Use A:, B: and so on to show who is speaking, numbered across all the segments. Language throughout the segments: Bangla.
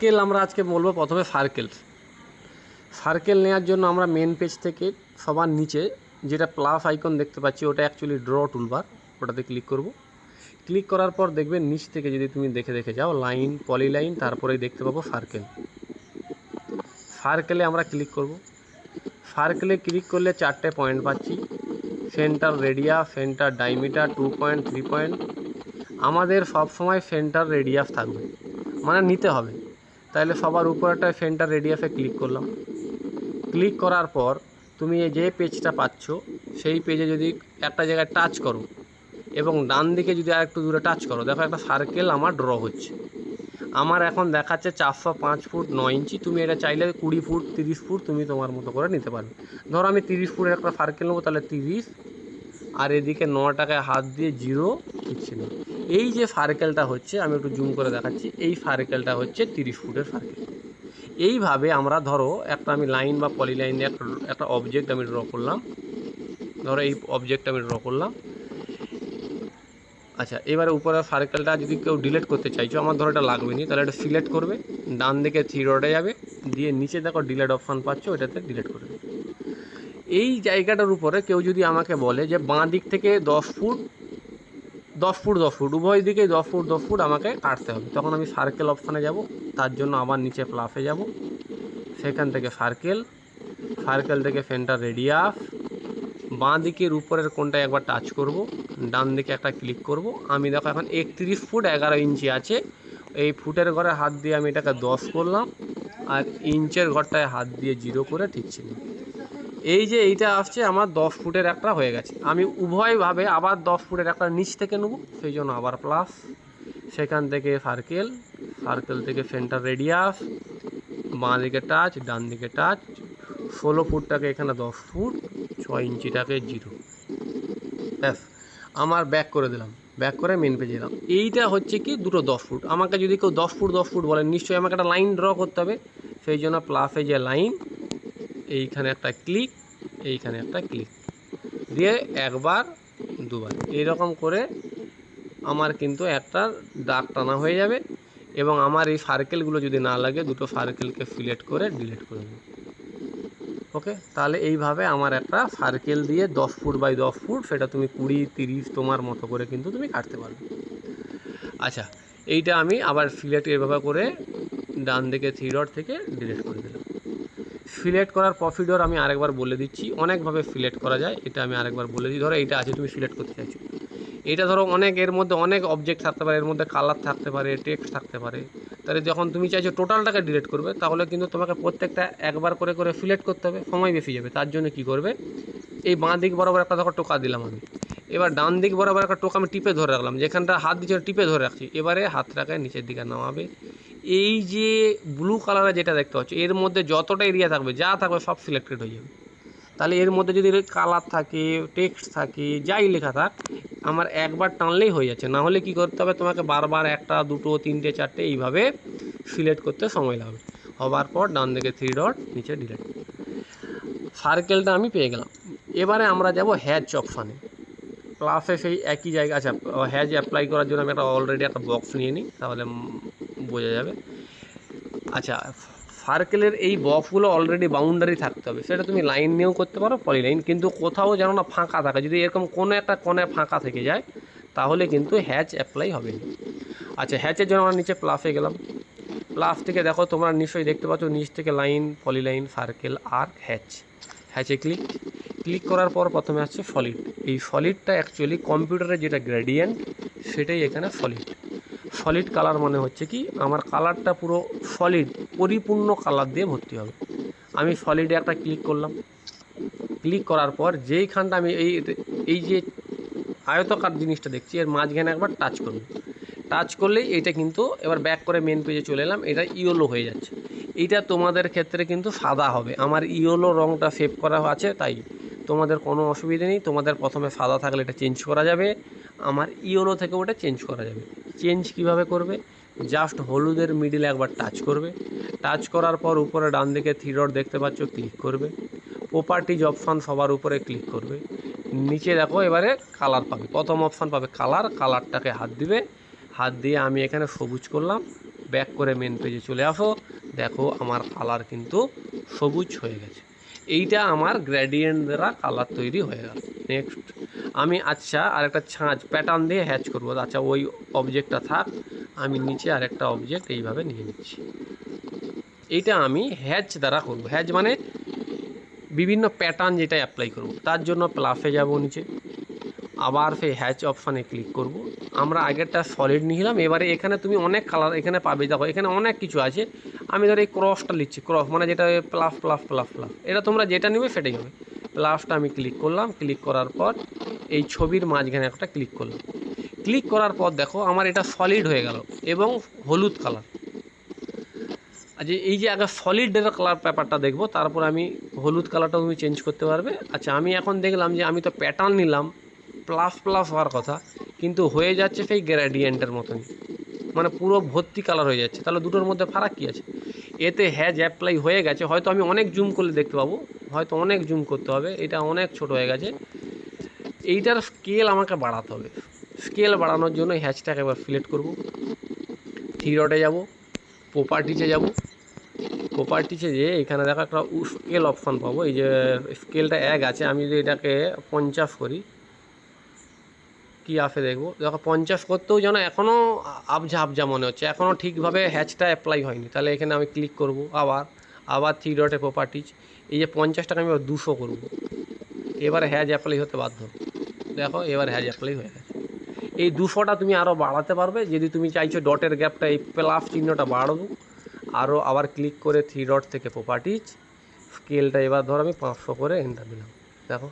A: সার্কেল আমরা আজকে বলব প্রথমে সার্কেল। সার্কেল নেওয়ার জন্য আমরা মেন পেজ থেকে সবার নিচে যেটা প্লাস আইকন দেখতে পাচ্ছি, ওটা অ্যাকচুয়ালি ড্র টুলবার ওটাতে ক্লিক করব। ক্লিক করার পর দেখবে নিচ থেকে যদি তুমি দেখে দেখে যাও লাইন পলি লাইন তারপরেই দেখতে পাবো সার্কেল। সার্কেলে আমরা ক্লিক করব। সার্কেলে ক্লিক করলে চারটে পয়েন্ট পাচ্ছি। Centre radius centre diameter two point three point আমাদের সব সময় সেন্টার রেডিয়াস থাকবে। মানে নিতে হবে। তাহলে সবার উপর একটা সেন্টার রেডিয়াসে ক্লিক করলাম। ক্লিক করার পর তুমি যে পেজটা পাচ্ছ, সেই পেজে যদি একটা জায়গায় টাচ করো এবং ডান দিকে যদি আর একটু দূরে টাচ করো, দেখো একটা সার্কেল আমার ড্র হচ্ছে। আমার এখন দেখাচ্ছে চারশো পাঁচ ফুট নয় ইঞ্চি, তুমি এটা চাইলে কুড়ি ফুট, তিরিশ ফুট তুমি তোমার মতো করে নিতে পারবে ধরো আমি তিরিশ ফুটের একটা সার্কেল নেব, তাহলে তিরিশ, আর এদিকে ন টাকায় হাত দিয়ে জিরো কিচ্ছু নেই এই যে সার্কেলটা হচ্ছে, আমি একটু জুম করে দেখাচ্ছি, এই সার্কেলটা হচ্ছে তিরিশ ফুটের সার্কেল এইভাবে আমরা ধরো, একটা আমি লাইন বা পলি লাইন দিয়ে একটা একটা অবজেক্ট আমি ড্র করলাম। ধরো এই অবজেক্ট আমি ড্র করলাম। আচ্ছা এবারে উপরে সার্কেলটা যদি কেউ ডিলেট করতে চাইছো, আমার ধরো এটা লাগবে না, তাহলে এটা সিলেক্ট করবে, ডান দিকে থ্রি রডে যাবে, দিয়ে নিচে দেখো ডিলেট অপশান পাচ্ছ ওটাতে ডিলেট করবে এই জায়গাটার উপরে কেউ যদি আমাকে বলে যে বাঁ দিক থেকে দশ ফুট দশ ফুট দশ ফুট, উভয় দিকেই দশ ফুট দশ ফুট আমাকে কাটতে হবে। তখন আমি সার্কেল অপশানে যাব, তার জন্য আবার নিচে প্লাসে যাব। সেখান থেকে সার্কেল সার্কেল থেকে সেন্টার রেডিয়াস বাঁ দিকের উপরের কোনটায় একবার টাচ করব, ডান দিকে একটা ক্লিক করব। আমি দেখো এখন একত্রিশ ফুট এগারো ইঞ্চি আছে, এই ফুটের ঘরে হাত দিয়ে আমি এটাকে দশ করলাম, আর ইঞ্চের ঘরটায় হাত দিয়ে জিরো করে ঠিকছি না এই যে এইটা আসছে আমার দশ ফুটের একটা হয়ে গেছে। আমি উভয়ভাবে আবার দশ ফুটের একটা নিচ থেকে নেব, সেই জন্য আবার প্লাস সেখান থেকে সার্কেল সার্কেল থেকে সেন্টার রেডিয়াস বাঁ দিকে টাচ ডান দিকে টাচ ষোলো ফুটটাকে এখানে দশ ফুট, ছয় ইঞ্চিটাকে জিরো ব্যাস, আমার ব্যাক করে দিলাম। ব্যাক করে মেন পেজে এলাম। এইটা হচ্ছে কি দুটো দশ ফুট। আমাকে যদি কেউ দশ ফুট দশ ফুট বলে নিশ্চয়ই আমাকে একটা লাইন ড্র করতে হবে। সেই জন্য প্লাসে যে লাইন এইখানে একটা ক্লিক এইখানে একটা ক্লিক দিয়ে একবার, দুবার। এইরকম করে আমার কিন্তু একটা দাগ টানা হয়ে যাবে এবং আমার এই সার্কেলগুলো যদি না লাগে, দুটো সার্কেলকে সিলেক্ট করে ডিলিট করে দেবো। ওকে তাহলে এইভাবে আমার একটা সার্কেল দিয়ে দশ ফুট বাই দশ ফুট, সেটা তুমি কুড়ি, তিরিশ, তোমার মতো করে কিন্তু তুমি কাটতে পারবে। আচ্ছা এইটা আমি আবার সিলেক্ট এভাবে করে ডান দিকে থ্রি ডট থেকে ডিলিট করে দিলাম। সিলেক্ট করার প্রফিডর আমি আরেকবার বলে দিচ্ছি। অনেকভাবে সিলেক্ট করা যায়, এটা আমি আরেকবার বলে দিই। ধরো, এইটা আছে, তুমি সিলেক্ট করতে চাইছো। এটা ধরো, অনেক এর মধ্যে অনেক অবজেক্ট থাকতে পারে, এর মধ্যে কালার থাকতে পারে টেক্সট থাকতে পারে। তাহলে যখন তুমি চাইছো টোটালটাকে ডিলেট করবে, তাহলে কিন্তু তোমাকে প্রত্যেকটা একবার করে করে সিলেক্ট করতে হবে, সময় বেশি যাবে। তার জন্য কি করবে? এই বাঁ দিক বরাবর একটা দেখো টোকা দিলাম আমি। এবার ডান দিক বরাবর একটা টোকা আমি টিপে ধরে রাখলাম, যেখানটা হাত দিচ্ছে টিপে ধরে রাখছি। এবারে হাতটাকে নিচের দিকে নামাবে। এই যে ব্লু কালারে যেটা দেখতে পাচ্ছ, এর মধ্যে যতটা এরিয়া থাকবে, যা থাকবে সব সিলেক্টেড হয়ে যাবে। তাহলে এর মধ্যে যদি কালার থাকে টেক্সট থাকে, যাই লেখা থাক, আমার একবার টানলেই হয়ে যাচ্ছে। না হলে কি করতে হবে, তোমাকে বারবার একটা, দুটো, তিনটে, চারটে এইভাবে সিলেক্ট করতে সময় লাগবে। হবার পর ডান দিকে থ্রি ডট নিচে ডিলেট সার্কেলটা আমি পেয়ে গেলাম। এবারে আমরা যাব হ্যাচ অপশানে প্লাসে সেই একই জায়গা আচ্ছা হ্যাজ অ্যাপ্লাই করার জন্য আমি একটা অলরেডি একটা বক্স নিয়ে নিই, তাহলে বোঝা যাবে। আচ্ছা সার্কেলের এই বক্সগুলো অলরেডি বাউন্ডারি থাকতে হবে। সেটা তুমি লাইন নিয়েও করতে পারো পলি লাইন কিন্তু কোথাও যেন না ফাঁকা থাকে। যদি এরকম কোনো একটা কোণে ফাঁকা থেকে যায়, তাহলে কিন্তু হ্যাচ অ্যাপ্লাই হবে। আচ্ছা হ্যাচের জন্য আমরা নিচে প্লাসে গেলাম। প্লাস থেকে দেখো তোমরা নিশ্চয়ই দেখতে পাচ্ছ, নিচ থেকে লাইন পলি লাইন সার্কেল আর হ্যাচ হ্যাচে ক্লিক ক্লিক করার পর প্রথমে আসছে সলিড এই সলিডটা অ্যাকচুয়ালি কম্পিউটারের যেটা গ্রেডিয়েন্ট সেটাই এখানে সলিড সলিড কালার মানে হচ্ছে কি? আমার কালারটা পুরো সলিড পরিপূর্ণ কালার দিয়ে ভর্তি হবে। আমি সলিডে একটা ক্লিক করলাম। ক্লিক করার পর যেইখানটা আমি এই এই যে আয়তকার জিনিসটা দেখছি, এর মাঝখানে একবার টাচ করব টাচ করলেই এটা কিন্তু এবার ব্যাক করে মেন পেজে চলে এলাম, এটা ইয়েলো হয়ে যাচ্ছে। এইটা তোমাদের ক্ষেত্রে কিন্তু সাদা হবে। আমার ইয়েলো রঙটা সেভ করা আছে, তাই তোমাদের কোনো অসুবিধে নেই। তোমাদের প্রথমে সাদা থাকলে এটা চেঞ্জ করা যাবে। আমার ইয়েলো থেকে ওটা চেঞ্জ করা যাবে। চেঞ্জ কীভাবে করবে? জাস্ট হলুদের মিডিলে একবার টাচ করবে। টাচ করার পর উপরে ডান দিকে থ্রি দেখতে পাচ্ছ ক্লিক করবে। প্রপার্টিজ অপশান সবার উপরে ক্লিক করবে। নিচে দেখো, এবারে কালার পাবে। প্রথম অপশান পাবে কালার কালারটাকে হাত দিবে। হাত দিয়ে আমি এখানে সবুজ করলাম। ব্যাক করে মেন পেজে চলে আসো। দেখো, আমার কালার কিন্তু সবুজ হয়ে গেছে। এইটা আমার গ্র্যাডিয়েন্ট দ্বারা কালার তৈরি হয়ে গেল। নেক্সট আমি আচ্ছা আর একটা ছাঁচ প্যাটার্ন দিয়ে হ্যাচ করব। আচ্ছা ওই অবজেক্টটা থাক। আমি নিচে আর একটা অবজেক্ট এইভাবে নিয়ে নিচ্ছি। এইটা আমি হ্যাচ দ্বারা করব। হ্যাচ মানে বিভিন্ন প্যাটার্ন যেটা অ্যাপ্লাই করব। তার জন্য প্লাসে যাব নিচে। আবার সেই হ্যাচ অপশানে ক্লিক করব। আমরা আগেরটা সলিড নিলাম এবারে এখানে তুমি অনেক কালার এখানে পাবে। দেখো, এখানে অনেক কিছু আছে। আমি ধর এই ক্রসটা লিখছি ক্রস মানে যেটা প্লাফ প্লাফ প্লাফ প্লাফ এটা তোমরা যেটা নেবে সেটাই হবে। প্লাসটা আমি ক্লিক করলাম ক্লিক করার পর এই ছবির মাঝখানে একটা ক্লিক করলাম। ক্লিক করার পর দেখো আমার এটা সলিড হয়ে গেল এবং হলুদ কালার আচ্ছা এই যে আগে সলিড কালার পেপারটা দেখব, তারপর আমি হলুদ কালারটা তুমি চেঞ্জ করতে পারবে। আচ্ছা আমি এখন দেখলাম যে আমি তো প্যাটার্ন নিলাম প্লাস প্লাস হওয়ার কথা, কিন্তু হয়ে যাচ্ছে সেই গ্র্যাডিয়েন্টের মতনই। মানে পুরো ভর্তি কালার হয়ে যাচ্ছে। তাহলে দুটোর মধ্যে ফারাক কী আছে? এতে হ্যাজ অ্যাপ্লাই হয়ে গেছে, হয়তো আমি অনেক জুম করলে দেখতে পাবো। হয়তো অনেক জুম করতে হবে, এটা অনেক ছোট হয়ে গেছে। এইটার স্কেল আমাকে বাড়াতে হবে। স্কেল বাড়ানোর জন্য হ্যাচটাকে এবার সিলেক্ট করব। থ্রি রডে যাব প্রপার্টিতে যাব। প্রপার্টিতে যে এখানে দেখো একটা স্কেল অপশান পাবো। এই যে স্কেলটা এক আছে, আমি যদি এটাকে পঞ্চাশ করি, কি আসে দেখব? দেখো পঞ্চাশ করতেও যেন এখনও আবজা আবজা মনে হচ্ছে। এখনও ঠিকভাবে হ্যাচটা অ্যাপ্লাই হয়নি। তাহলে এখানে আমি ক্লিক করব আবার। আবার থ্রি ডটে প্রপার্টিজ এই যে পঞ্চাশ টাকা আমি দুশো করব। এবার হ্যাজ অ্যাপ্লাই হতে বাধ্য। দেখো, এবার হ্যাজ অ্যাপ্লাই হয়ে গেছে। এই দুশোটা তুমি আরও বাড়াতে পারবে। যদি তুমি চাইছো ডটের গ্যাপটা, এই প্লাস চিহ্নটা বাড়াবো। আরও আবার ক্লিক করে থ্রি ডট থেকে প্রপার্টিজ স্কেলটা এবার ধর আমি পাঁচশো করে এন্টার দিলাম। দেখো,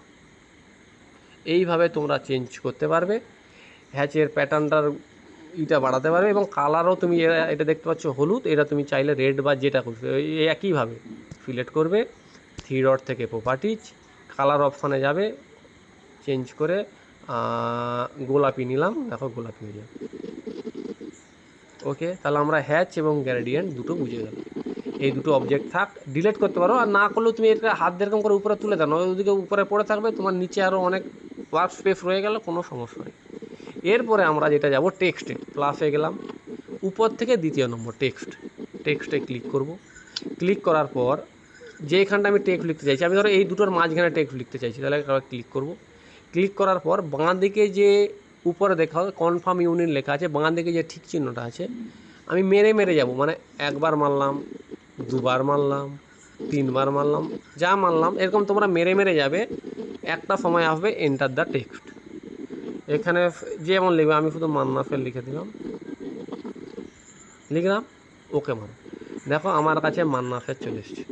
A: এইভাবে তোমরা চেঞ্জ করতে পারবে। হ্যাচের প্যাটার্নটার ইটা বাড়াতে পারবে এবং কালারও তুমি, এটা দেখতে পাচ্ছ হলুদ। এটা তুমি চাইলে রেড বা যেটা করবে একইভাবে সিলেক্ট করবে। থ্রি ডট থেকে প্রপার্টিজ কালার অপশানে যাবে চেঞ্জ করে গোলাপি নিলাম, দেখো গোলাপি হয়ে যাবে। ওকে তাহলে আমরা হ্যাচ এবং গ্যারেডিয়েন্ট দুটো বুঝে গেল এই দুটো অবজেক্ট থাক ডিলিট করতে পারো, আর না করলেও তুমি এটা হাত এরকম করে উপরে তুলে দাও ওদিকে উপরে পড়ে থাকবে, তোমার নিচে আরও অনেক ওয়ার্ক স্পেস রয়ে গেল, কোনো সমস্যা নেই। এরপরে আমরা যেটা যাব টেক্সটে প্লাসে গেলাম। উপর থেকে দ্বিতীয় নম্বর টেক্সট টেক্সটে ক্লিক করব। ক্লিক করার পর যে এখানটা আমি টেক্সট লিখতে চাইছি, আমি ধরো এই দুটোর মাঝখানে টেক্সট লিখতে চাইছি, তাহলে ক্লিক করব। ক্লিক করার পর বাঁ দিকে যে উপরে দেখা কনফার্ম ইউনিট লেখা আছে, বাঁ দিকে যে ঠিক চিহ্নটা আছে, আমি মেরে মেরে যাব। মানে একবার মারলাম, দুবার মারলাম, তিনবার মারলাম, যা মারলাম, এরকম তোমরা মেরে মেরে যাবে। একটা সময় আসবে এন্টার দ্য টেক্সট এখানে যেমন লিখবে, আমি শুধু মান্নাফের লিখে দিলাম। লিখলাম, ওকে মারো। দেখো আমার কাছে মান্নাফের চলে এসছে।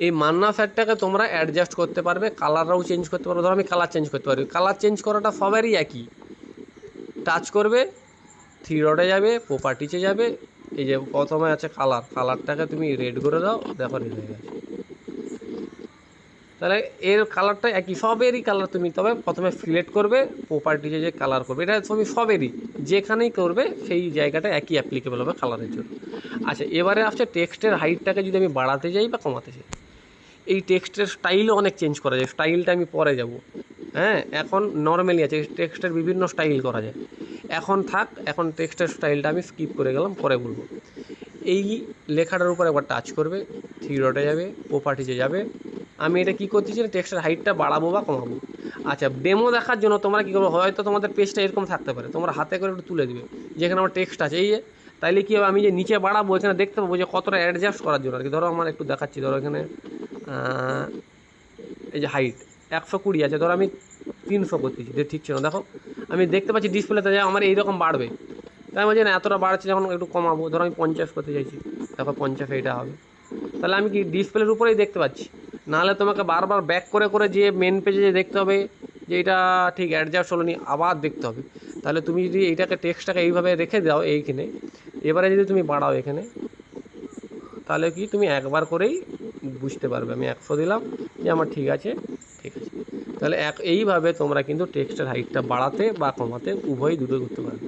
A: এই মান্না ফ্যাটটাকে তোমরা অ্যাডজাস্ট করতে পারবে কালারটাও চেঞ্জ করতে পারবে। ধরো আমি কালার চেঞ্জ করতে পারবি কালার চেঞ্জ করাটা সবারই একই। টাচ করবে থ্রি রডে যাবে প্রপার্টিতে যাবে। এই যে প্রথমে আছে কালার কালারটাকে তুমি রেড করে দাও, দেখো রেড হয়ে গেছে। তাহলে এর কালারটা একই, সবেরই কালার তুমি তবে প্রথমে সিলেক্ট করবে প্রপার্টিতে যে কালার করবে। এটা তুমি সবেরই, যেখানেই করবে, সেই জায়গাটা একই অ্যাপ্লিকেবল হবে কালারের জন্য। আচ্ছা এবারে আসছে টেক্সটের হাইটটাকে যদি আমি বাড়াতে চাই বা কমাতে চাই এই টেক্সটের স্টাইলও অনেক চেঞ্জ করা যায়। স্টাইলটা আমি পরে যাব। হ্যাঁ এখন নর্মালি আছে টেক্সটের বিভিন্ন স্টাইল করা যায়। এখন থাক, এখন টেক্সটের স্টাইলটা আমি স্কিপ করে গেলাম, পরে বলব। এই লেখাটার উপর একবার টাচ করবে থ্রি যাবে প্রপার্টিতে যাবে। আমি এটা কী করতেছি না টেক্সটের হাইটটা বাড়াবো বা কমাবো? আচ্ছা ডেমো দেখার জন্য তোমরা কী করব? হয়তো তোমাদের পেজটা এরকম থাকতে পারে। তোমরা হাতে করে একটু তুলে দিবে। যেখানে আমার টেক্সট আছে, এই যে, তাইলে কী হবে? আমি যে নিচে বাড়াবো এখানে দেখতে পাবো যে কতটা অ্যাডজাস্ট করার জন্য আর কি। ধরো আমার একটু দেখাচ্ছি, ধরো এখানে এই যে হাইট একশো কুড়ি আছে। ধরো আমি তিনশো করতেছি, যে ঠিক ছিল দেখো, আমি দেখতে পাচ্ছি ডিসপ্লেতে যে আমার এইরকম বাড়বে। তাই আমি বলছি না, এতটা বাড়ছে যখন একটু কমাবো। ধরো আমি পঞ্চাশ করতে চাইছি, দেখো পঞ্চাশ এইটা হবে। তাহলে আমি কি ডিসপ্লের উপরেই দেখতে পাচ্ছি? নাহলে তোমাকে বারবার ব্যাক করে করে যে মেন পেজে যে দেখতে হবে, যে এটা ঠিক অ্যাডজাস্ট হলো নি, আবার দেখতে হবে। তাহলে তুমি যদি এইটাকে টেক্সটটাকে এইভাবে রেখে দাও এইখানে, এবারে যদি তুমি বাড়াও এখানে, তাহলে কি তুমি একবার করেই বুঝতে পারবে, আমি একশো দিলাম, যে আমার ঠিক আছে ঠিক আছে। তাহলে এক, এইভাবে তোমরা কিন্তু টেক্সটের হাইটটা বাড়াতে বা কমাতে উভয়ই দুটো করতে পারবে।